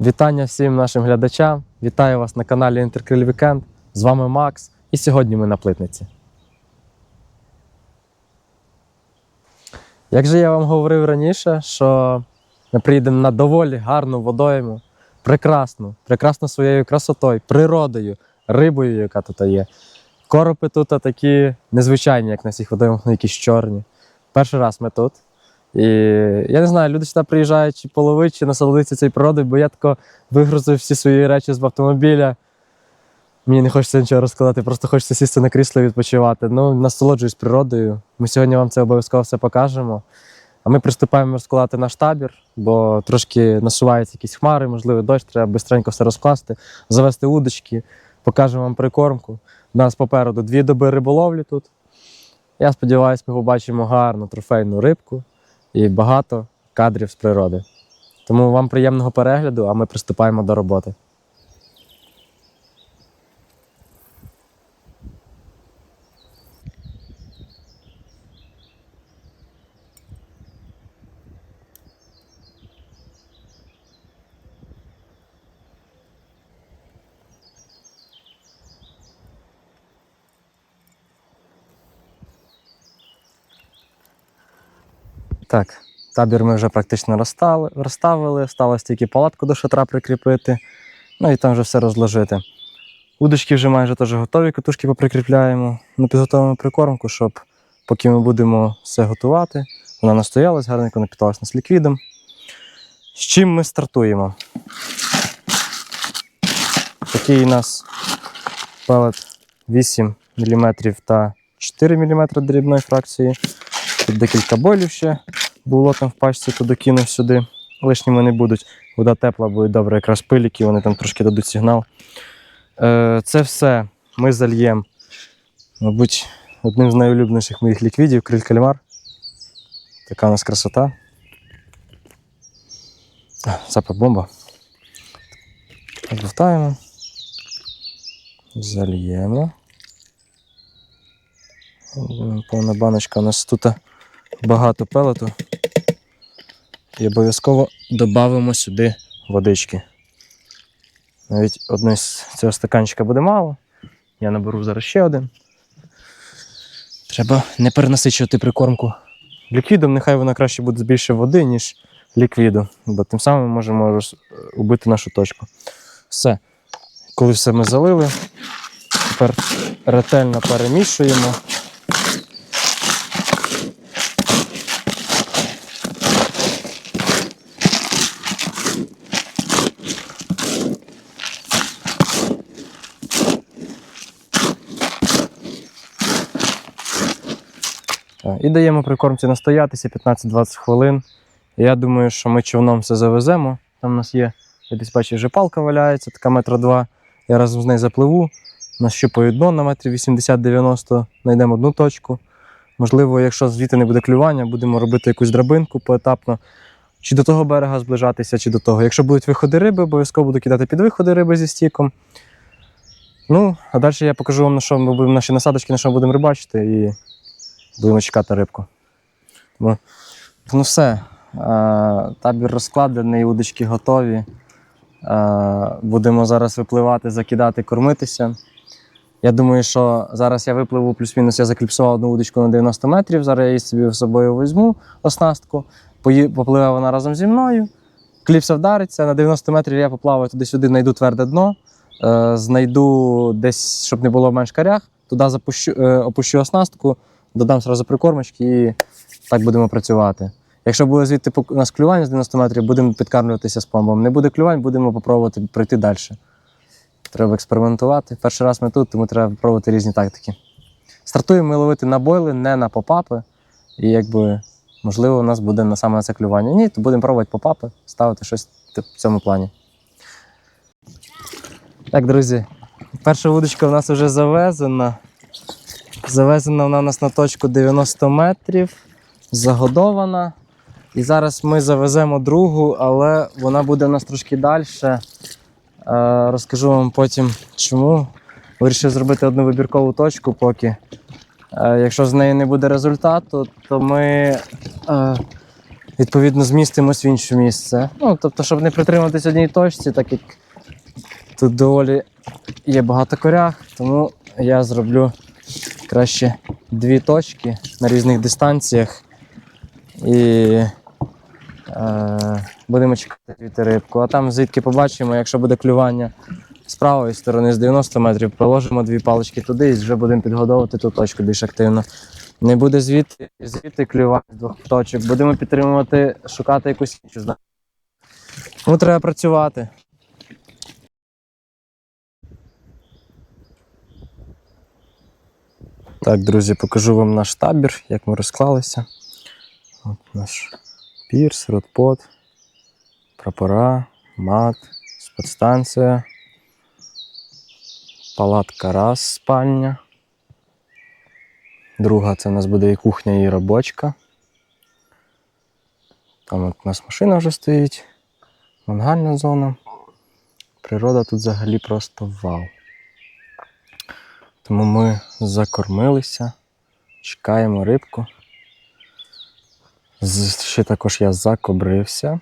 Вітання всім нашим глядачам. Вітаю вас на каналі Інтеркриль Вікенд. З вами Макс. І сьогодні ми на плитниці. Як же я вам говорив раніше, що ми приїдемо на доволі гарну водойму, прекрасну, прекрасну своєю красотою, природою, рибою, яка тут є. Коропи тут такі незвичайні, як на всіх водоймах, вони якісь чорні. Перший раз ми тут. І я не знаю, люди сюди приїжджають чи половити, чи насолодитися цією природою, бо я тако вигрузив всі свої речі з автомобіля. Мені не хочеться нічого розкладати, просто хочеться сісти на крісло і відпочивати. Ну, насолоджуюсь природою. Ми сьогодні вам це обов'язково все покажемо. А ми приступаємо розкладати наш табір, бо трошки насуваються якісь хмари, можливо, дощ, треба швидко все розкласти, завести удочки, покажемо вам прикормку. У нас попереду дві доби риболовлі тут. Я сподіваюся, ми побачимо гарну трофейну рибку і багато кадрів з природи. Тому вам приємного перегляду, а ми приступаємо до роботи. Так, табір ми вже практично розстали, розставили, сталося тільки палатку до шатра прикріпити, ну і там вже все розложити. Удочки вже майже теж готові, катушки поприкріпляємо. Ми підготовимо прикормку, щоб поки ми будемо все готувати, вона настоялась, гарненько напіталась нас ліквідом. З чим ми стартуємо? Такий у нас пелет 8 мм та 4 мм дрібної фракції. Тут декілька болів ще було там в пачці, то докинув сюди. Лишніми не будуть. Вода тепла, буде добре, якраз пиліки, вони там трошки дадуть сигнал. Е, це все ми зальємо, мабуть, одним з найулюбленіших моїх ліквідів криль кальмар. Така у нас красота. Запах бомба. Розбавтаємо. Зальємо. Повна баночка у нас тут багато пелету. І обов'язково додамо сюди водички. Навіть одне з цього стаканчика буде мало. Я наберу зараз ще один. Треба не перенасичувати прикормку ліквідом, нехай вона краще буде більше води, ніж ліквіду. Бо тим самим ми можемо убити нашу точку. Все. Коли все ми залили, тепер ретельно перемішуємо. І даємо прикормці настоятися 15-20 хвилин. Я думаю, що ми човном все завеземо. Там у нас є, я десь вже палка валяється, така метра два. Я разом з нею запливу. Нащупаю дно на метрі 80-90, знайдемо одну точку. Можливо, якщо звідти не буде клювання, будемо робити якусь драбинку поетапно. Чи до того берега зближатися, чи до того. Якщо будуть виходи риби, обов'язково буду кидати під виходи риби зі стіком. Ну, а далі я покажу вам, на що ми будемо наші насадочки, на що ми будемо рибачити, і будемо чекати рибку. Тому, ну все. А, табір розкладений, удочки готові. А, будемо зараз випливати, закидати, кормитися. Я думаю, що зараз я випливу плюс-мінус, я закліпсував одну удочку на 90 метрів. Зараз я її собі з собою візьму оснастку. Попливе вона разом зі мною. Кліпса вдариться, на 90 метрів я поплаваю туди-сюди, знайду тверде дно, е, знайду десь, щоб не було в менш корях, туди запущу, е, опущу оснастку, додам зразу прикормочки і так будемо працювати. Якщо буде звідти у нас клювання з 90 метрів, будемо підкармлюватися спомбом. Не буде клювань, будемо попробувати пройти далі. Треба експериментувати. Перший раз ми тут, тому треба пробувати різні тактики. Стартуємо ми ловити на бойли, не на попапи. І якби, можливо, у нас буде саме на це клювання. Ні, то будемо пробувати попапи, ставити щось в цьому плані. Так, друзі, перша вудочка у нас вже завезена. Завезена вона у нас на точку 90 метрів, загодована. І зараз ми завеземо другу, але вона буде у нас трошки далі. Е, Розкажу вам потім, чому. Вирішив зробити одну вибіркову точку поки. Е, Якщо з неї не буде результату, то ми е, відповідно змістимось в інше місце. Ну, тобто, щоб не притриматись одній точці, так як тут доволі є багато коряг, тому я зроблю краще дві точки на різних дистанціях. І е, будемо чекати звідти рибку. А там звідки побачимо, якщо буде клювання з правої сторони з 90 метрів, проложимо дві палички туди і вже будемо підгодовувати ту точку більш активно. Не буде звідти, звідти клювання з двох точок. Будемо підтримувати, шукати якусь іншу. Ну, треба працювати. Так, друзі, покажу вам наш табір, як ми розклалися. От наш пірс, родпот, прапора, мат, спецстанція, палатка раз, спальня. Друга це у нас буде і кухня, і робочка. Там от у нас машина вже стоїть, мангальна зона. Природа тут взагалі просто вау. Тому ми закормилися, чекаємо рибку. Ще також я закобрився.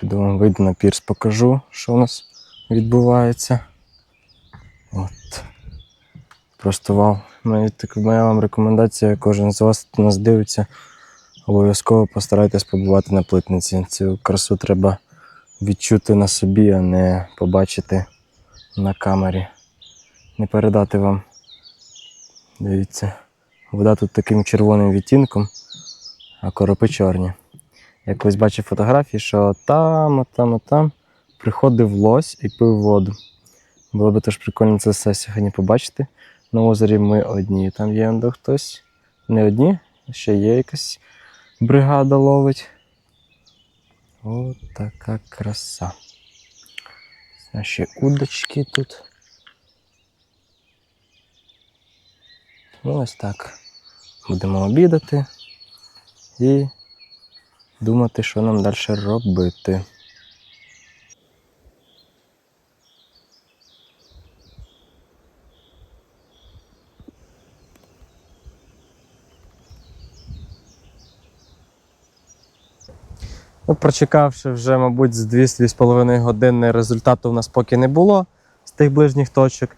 Піду вам вийду на пірс, покажу, що у нас відбувається. От. Просто вау. Моя вам рекомендація, кожен з вас, нас дивиться, обов'язково постарайтесь побувати на плитниці. Цю красу треба відчути на собі, а не побачити на камері. Не передати вам. Дивіться, вода тут таким червоним відтінком, а коропи чорні. Я колись бачив фотографії, що там, там, там приходив лось і пив воду. Було би теж прикольно це все сьогодні побачити. На озері ми одні. Там є он хтось. Не одні, ще є якась бригада ловить. От така краса. Наші удочки тут. Ну, ось так. Будемо обідати і думати, що нам далі робити. Ну, прочекавши вже, мабуть, з 2-2,5 години результату в нас поки не було з тих ближніх точок.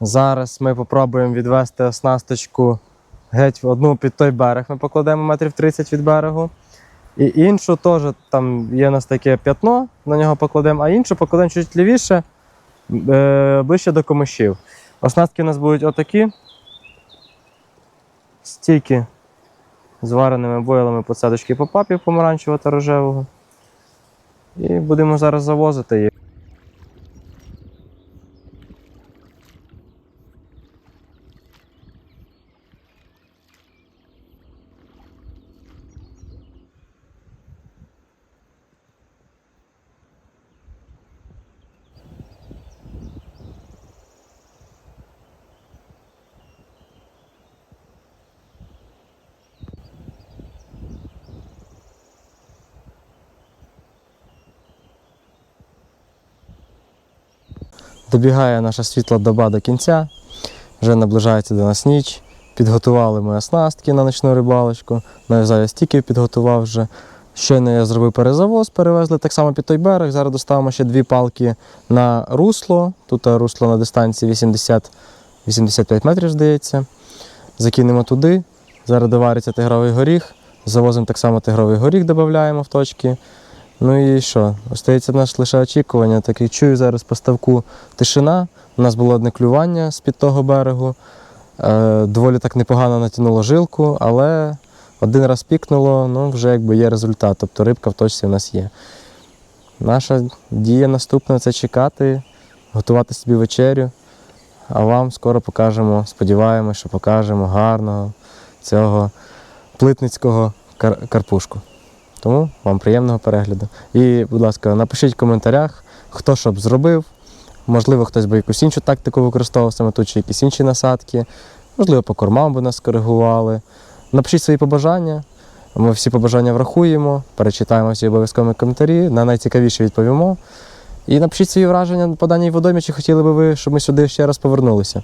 Зараз ми попробуємо відвести оснасточку геть одну під той берег. Ми покладемо метрів 30 від берегу. І іншу теж там є у нас таке п'ятно, на нього покладемо, а іншу покладемо чуть лівіше, е, ближче до комишів. Оснастки у нас будуть отакі. Стійки з вареними бойлами посадочки попапів помаранчевого та рожевого. І будемо зараз завозити їх. Добігає наша світла доба до кінця, вже наближається до нас ніч. Підготували ми оснастки на ночну рибалочку. Нав'язав я стіків підготував вже. Щойно я зробив перезавоз, перевезли так само під той берег. Зараз доставимо ще дві палки на русло. Тут русло на дистанції 80-85 метрів, здається. Закинемо туди. Зараз довариться тигровий горіх. Завозимо так само тигровий горіх, додаємо в точки. Ну і що? Остається наш лише очікування. Так як чую зараз по ставку тишина. У нас було одне клювання з-під того берегу. Е, доволі так непогано натягнуло жилку, але один раз пікнуло, ну вже якби є результат. Тобто рибка в точці у нас є. Наша дія наступна це чекати, готувати собі вечерю. А вам скоро покажемо, сподіваємось, що покажемо гарного цього плитницького кар- карпушку. Тому вам приємного перегляду. І, будь ласка, напишіть в коментарях, хто що б зробив. Можливо, хтось би якусь іншу тактику використовував саме тут, чи якісь інші насадки. Можливо, по кормам би нас скоригували. Напишіть свої побажання. Ми всі побажання врахуємо, перечитаємо всі обов'язкові коментарі, на найцікавіше відповімо. І напишіть свої враження по даній водомі, чи хотіли би ви, щоб ми сюди ще раз повернулися.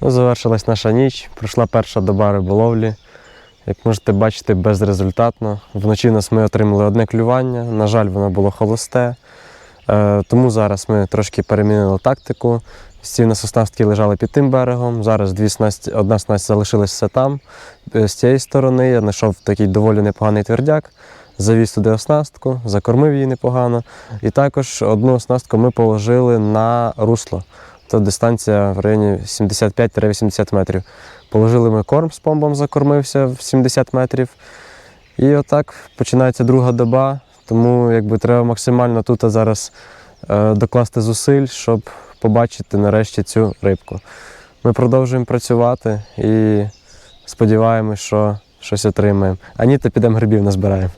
Ну, завершилась наша ніч, пройшла перша доба риболовлі. Як можете бачити, безрезультатно. Вночі нас ми отримали одне клювання. На жаль, воно було холосте. Е, Тому зараз ми трошки перемінили тактику. Всі нас оснастки лежали під тим берегом. Зараз дві снасті, одна снасть залишилася там. Е, З цієї сторони я знайшов такий доволі непоганий твердяк, завіз туди оснастку, закормив її непогано. І також одну оснастку ми положили на русло. То дистанція в районі 75-80 метрів. Положили ми корм з помбом, закормився в 70 метрів. І отак починається друга доба. Тому якби треба максимально тут зараз е, докласти зусиль, щоб побачити нарешті цю рибку. Ми продовжуємо працювати і сподіваємось, що щось отримаємо. А ні, то підемо грибів назбираємо.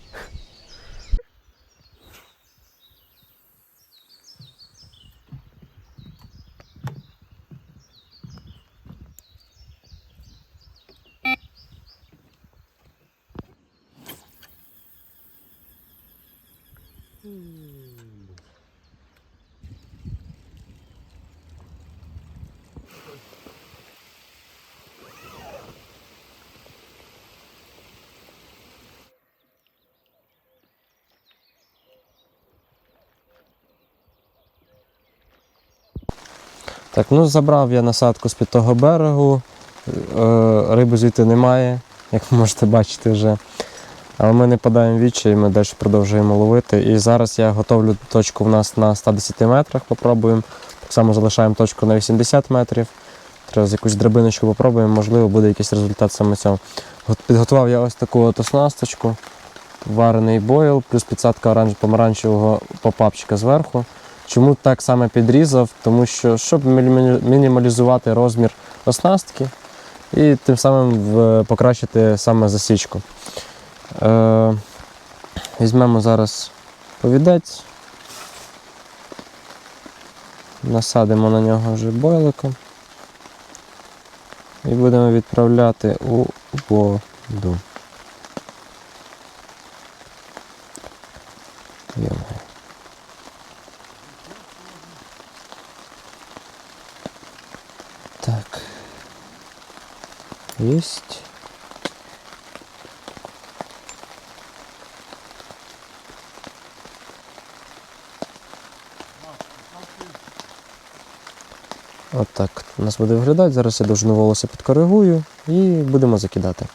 Так, ну забрав я насадку з під того берегу. Е, риби звідти немає, як ви можете бачити вже. Але ми не падаємо в відчай, ми далі продовжуємо ловити. І зараз я готовлю точку в нас на 110 метрах, попробуємо. Так само залишаємо точку на 80 метрів. Треба з якусь драбиночку попробуємо, можливо, буде якийсь результат саме цього. Підготував я ось таку от оснасточку, варений бойл, плюс підсадка помаранчевого попапчика зверху. Чому так саме підрізав? Тому що щоб мінімалізувати розмір оснастки і тим самим покращити саме засічку. Е, візьмемо зараз повідець, насадимо на нього вже бойликом і будемо відправляти у воду. Так. Есть. От так у нас буде виглядати. Зараз я довжину волосся підкоригую і будемо закидати.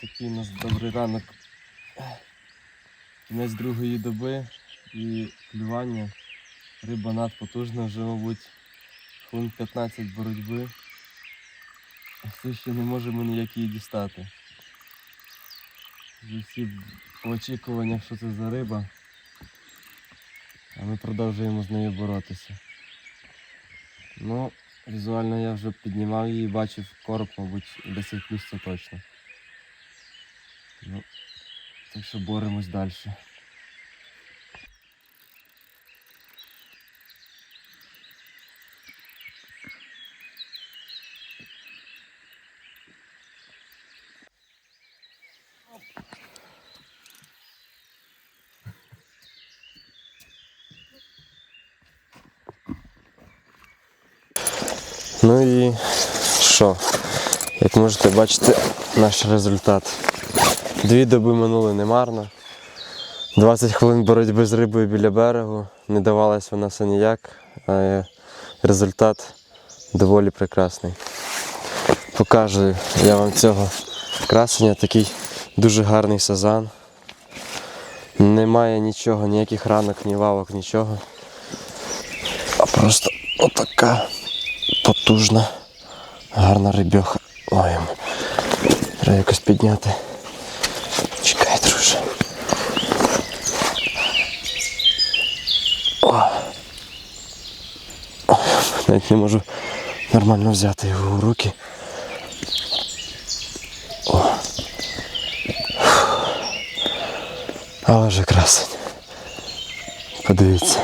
Такий у нас добрий ранок. Кінець другої доби і клювання. Риба надпотужна вже, мабуть, хвилин 15 боротьби. А все ще не можемо ніяк її дістати. Вже всі в очікуваннях, що це за риба. А ми продовжуємо з нею боротися. Ну, візуально я вже піднімав її, бачив короб, мабуть, 10 плюс точно. Ну, так що боремось далі. Ну і що? Як можете бачити, наш результат. Дві доби минули немарно. 20 хвилин боротьби з рибою біля берегу. Не давалась вона все ніяк, а результат доволі прекрасний. Покажу я вам цього красення, такий дуже гарний сазан. Немає нічого, ніяких ранок, ні вавок, нічого. А просто отака потужна, гарна рибьоха. Ой, треба якось підняти. Чекай, друже. О. Ой, навіть не можу нормально взяти його у руки. О. Але вже красень. Подивіться.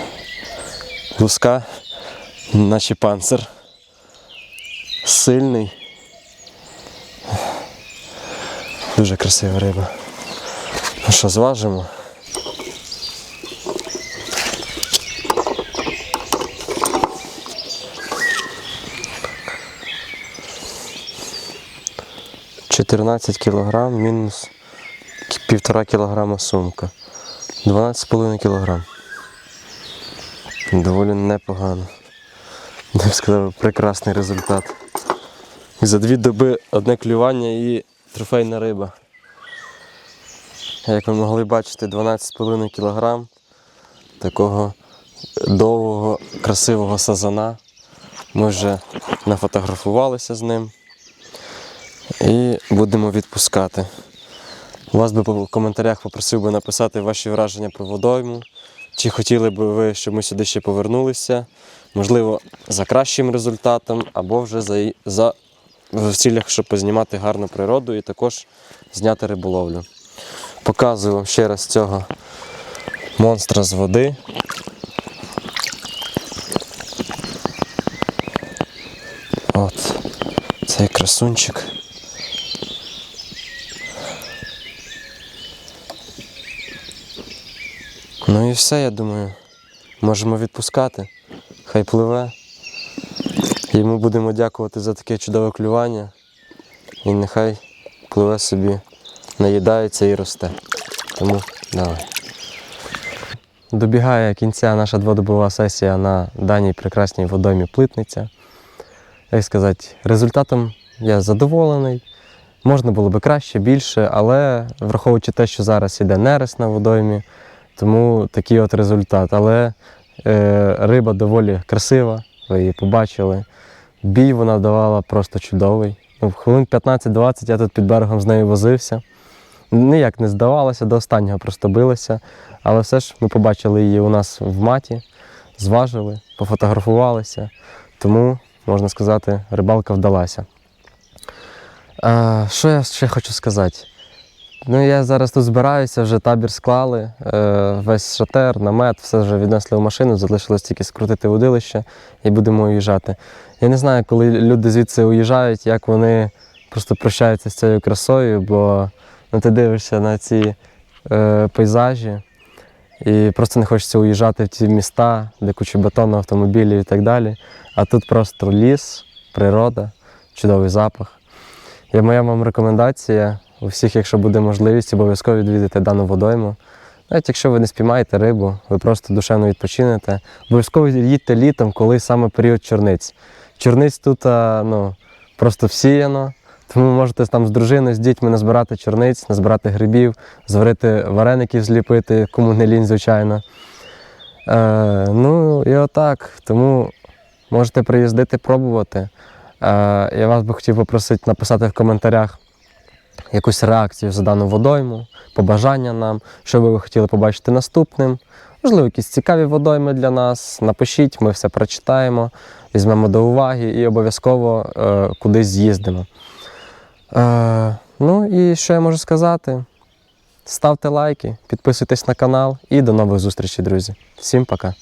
Луска, наче панцир. Сильний. Дуже красива риба. Ну що, зважимо? Чотирнадцять кілограм мінус кі- півтора кілограма сумка. 12,5 кілограм. Доволі непогано. Я б сказав, прекрасний результат. За дві доби одне клювання і трофейна риба. Як ви могли бачити, 12,5 кг такого довгого, красивого сазана. Ми вже нафотографувалися з ним і будемо відпускати. Вас би в коментарях попросив би написати ваші враження про водойму. Чи хотіли б ви, щоб ми сюди ще повернулися? Можливо, за кращим результатом, або вже за, за в цілях, щоб познімати гарну природу і також зняти риболовлю. Показую вам ще раз цього монстра з води. От цей красунчик. Ну і все, я думаю. Можемо відпускати. Хай пливе. І ми будемо дякувати за таке чудове клювання. І нехай пливе собі, наїдається і росте. Тому давай. Добігає кінця наша дводобова сесія на даній прекрасній водоймі Плитниця. Як сказати, результатом я задоволений. Можна було би краще, більше, але враховуючи те, що зараз іде нерест на водоймі, тому такий от результат. Але е, риба доволі красива, ви її побачили. Бій вона давала просто чудовий. Ну, хвилин 15-20 я тут під берегом з нею возився. Ніяк не здавалося, до останнього просто билися. Але все ж ми побачили її у нас в маті, зважили, пофотографувалися. Тому, можна сказати, рибалка вдалася. А, що я ще хочу сказати? Ну, я зараз тут збираюся, вже табір склали, е, весь шатер, намет, все вже віднесли в машину, залишилось тільки скрутити водилище і будемо уїжджати. Я не знаю, коли люди звідси уїжджають, як вони просто прощаються з цією красою, бо ну, ти дивишся на ці е, пейзажі і просто не хочеться уїжджати в ті міста, де куча бетону, автомобілів і так далі. А тут просто ліс, природа, чудовий запах. І моя вам рекомендація у всіх, якщо буде можливість, обов'язково відвідати дану водойму. Навіть якщо ви не спіймаєте рибу, ви просто душевно відпочинете. Обов'язково їдьте літом, коли саме період чорниць. Чорниць тут ну, просто всіяно, тому можете там з дружиною, з дітьми назбирати чорниць, назбирати грибів, зварити вареників, зліпити, кому не лінь, звичайно. Е, ну і отак. Тому можете приїздити, пробувати. Е, я вас би хотів попросити написати в коментарях якусь реакцію за дану водойму, побажання нам, що ви хотіли побачити наступним. Можливо, якісь цікаві водойми для нас. Напишіть, ми все прочитаємо, візьмемо до уваги і обов'язково е, кудись з'їздимо. Е, ну і що я можу сказати? Ставте лайки, підписуйтесь на канал і до нових зустрічей, друзі. Всім пока!